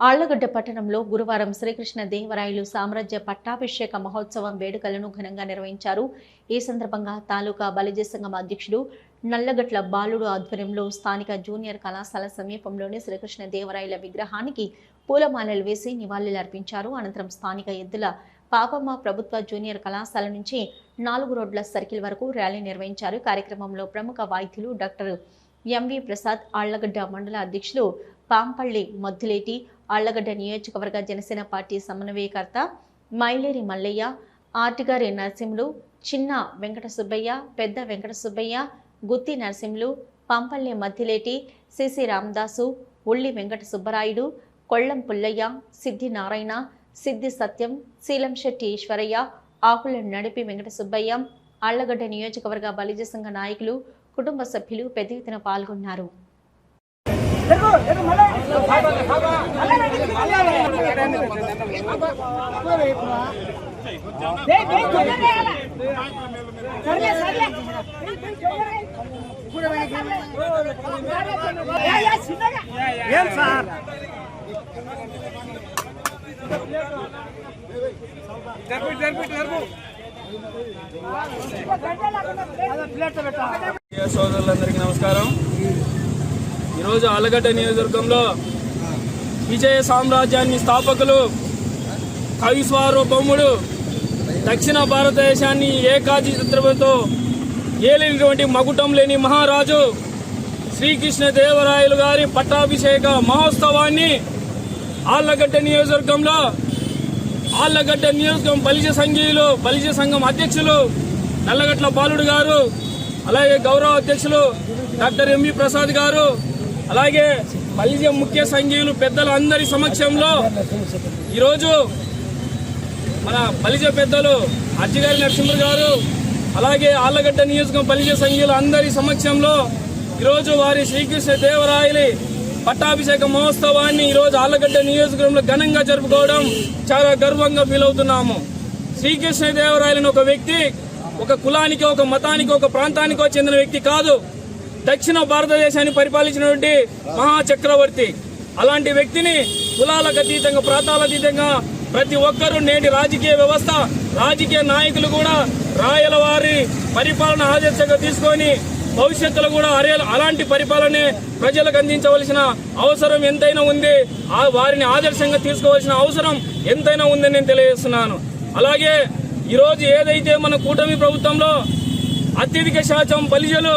ఆళ్ళగడ్డ పట్టణంలో గురువారం శ్రీకృష్ణ దేవరాయలు సామ్రాజ్య పట్టాభిషేక మహోత్సవం వేడుకలను ఘనంగా నిర్వహించారు. ఈ సందర్భంగా తాలూకా బలిజ సంఘం అధ్యక్షుడు నల్లగట్ల బాలుడు ఆధ్వర్యంలో స్థానిక జూనియర్ కళాశాల సమీపంలోని శ్రీకృష్ణ దేవరాయల విగ్రహానికి పూలమాలలు వేసి నివాళులర్పించారు. అనంతరం స్థానిక ఎద్దుల పాపమ్మ ప్రభుత్వ జూనియర్ కళాశాల నుంచి నాలుగు రోడ్ల సర్కిల్ వరకు ర్యాలీ నిర్వహించారు. కార్యక్రమంలో ప్రముఖ వైద్యులు డాక్టర్ ఎంవి ప్రసాద్ ఆళ్ళగడ్డ మండల అధ్యక్షులు పాంపల్లి మద్దులేటి ఆళ్ళగడ్డ నియోజకవర్గ జనసేన పార్టీ సమన్వయకర్త మైలేరి మల్లయ్య ఆర్టిగారి నరసింహులు చిన్న వెంకట సుబ్బయ్య పెద్ద వెంకట సుబ్బయ్య గుత్తి నరసింహులు పంపల్లి మద్దిలేటి సిసి రామదాసు ఉల్లి వెంకట సుబ్బరాయుడు కొళ్ళం పుల్లయ్య సిద్ధి నారాయణ సిద్ధి సత్యం శీలంశెట్టి ఈశ్వరయ్య ఆకుల నడిపి వెంకట సుబ్బయ్య ఆళ్ళగడ్డ నియోజకవర్గ బలిజ సంఘ నాయకులు కుటుంబ సభ్యులు పెద్ద ఎత్తున పాల్గొన్నారు. ఏం సార్ మీడియా సోదరులందరికీ నమస్కారం ఈరోజు ఆలగడ్డ నియోజకవర్గంలో విజయ సామ్రాజ్యాన్ని స్థాపకులు కవి స్వరూపముడు దక్షిణ భారతదేశాన్ని ఏకాది చిత్రంతో ఏలినటువంటి మగుటం లేని మహారాజు శ్రీకృష్ణ దేవరాయలు గారి పట్టాభిషేక మహోత్సవాన్ని ఆళ్ళగడ్డ నియోజకవర్గంలో ఆళ్ళగడ్డ నియోజకవర్గం బలిజ సంఘీయులు బలిజ సంఘం అధ్యక్షులు నల్లగట్ల బాలుడు గారు అలాగే గౌరవ అధ్యక్షులు డాక్టర్ ఎంవి ప్రసాద్ గారు అలాగే బలిజ ముఖ్య సంఘీయులు పెద్దలు అందరి సమక్షంలో ఈరోజు మన బలిజ పెద్దలు అర్జిగారి నరసింహ గారు అలాగే ఆళ్ళగడ్డ నియోజకం బలిజ సంఘీయులు అందరి సమక్షంలో ఈరోజు వారి శ్రీకృష్ణ దేవరాయలి పట్టాభిషేక మహోత్సవాన్ని ఈరోజు ఆళ్ళగడ్డ నియోజకవర్గంలో ఘనంగా జరుపుకోవడం చాలా గర్వంగా ఫీల్ అవుతున్నాము. శ్రీకృష్ణ దేవరాయలని ఒక వ్యక్తి ఒక కులానికి ఒక మతానికి ఒక ప్రాంతానికో చెందిన వ్యక్తి కాదు. దక్షిణ భారతదేశాన్ని పరిపాలించినటువంటి మహాచక్రవర్తి. అలాంటి వ్యక్తిని కులాలకు అతీతంగా ప్రాంతాలతీతంగా ప్రతి ఒక్కరూ నేటి రాజకీయ వ్యవస్థ రాజకీయ నాయకులు కూడా రాయల వారి పరిపాలన ఆదర్శంగా తీసుకొని భవిష్యత్తులో కూడా అరే అలాంటి పరిపాలనే ప్రజలకు అందించవలసిన అవసరం ఎంతైనా ఉంది. ఆ వారిని ఆదర్శంగా తీసుకోవాల్సిన అవసరం ఎంతైనా ఉందని నేను తెలియజేస్తున్నాను. అలాగే ఈరోజు ఏదైతే మన కూటమి ప్రభుత్వంలో అత్యధిక శాతం బలిజలు